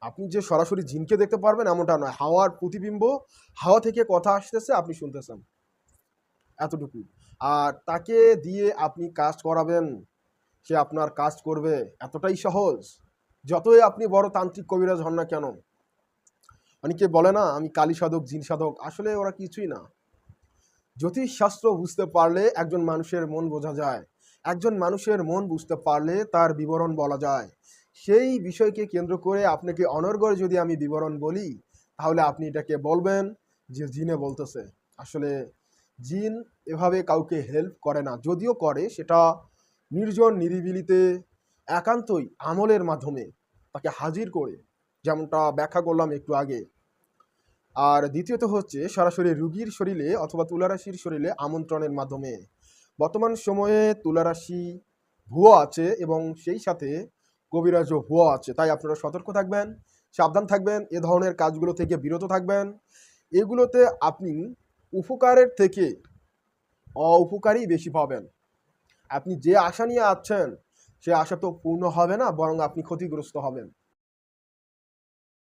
আপনি যে সরাসরি জিনকে দেখতে পারবেন এমনটা নয়। হাওয়ার প্রতিবিম্ব, হাওয়া থেকে কথা আসতেছে, আপনি শুনতেছেন। এতটুকু আর তাকে দিয়ে আপনি কাজ করাবেন, সে আপনার কাজ করবে, এতটাই সহজ। যতই আপনি বড় তান্ত্রিক কবিরাজ হন না কেন। অনেকে বলে না, আমি কালী সাধক, জিন সাধক, আসলে ওরা কিছুই না। জ্যোতিষশাস্ত্র বুঝতে পারলে একজন মানুষের মন বোঝা যায়। একজন মানুষের মন বুঝতে পারলে তার বিবরণ বলা যায়। সেই বিষয়কে কেন্দ্র করে আপনাকে অনর্গল যদি আমি বিবরণ বলি, তাহলে আপনি এটাকে বলবেন যে জিনে বলতেছে। আসলে জিন এভাবে কাউকে হেল্প করে না। যদিও করে, সেটা নির্জন নিরিবিলিতে একান্তই আমলের মাধ্যমে তাকে হাজির করে, যেমনটা ব্যাখ্যা করলাম একটু আগে। আর দ্বিতীয়ত হচ্ছে, সরাসরি রুগীর শরীরে অথবা তুলারাশির শরীরে আমন্ত্রণের মাধ্যমে। বর্তমান সময়ে তুলারাশি ভুয়ো আছে এবং সেই সাথে কবিরাজও হুয়া আছে, তাই আপনারা সতর্ক থাকবেন, সাবধান থাকবেন, এ ধরনের কাজগুলো থেকে বিরত থাকবেন। এগুলোতে আপনি উপকারের থেকে অউপকারই বেশি পাবেন। আপনি যে আশা নিয়ে আছেন, সে আশা তো পূর্ণ হবে না, বরং আপনি ক্ষতিগ্রস্ত হবেন।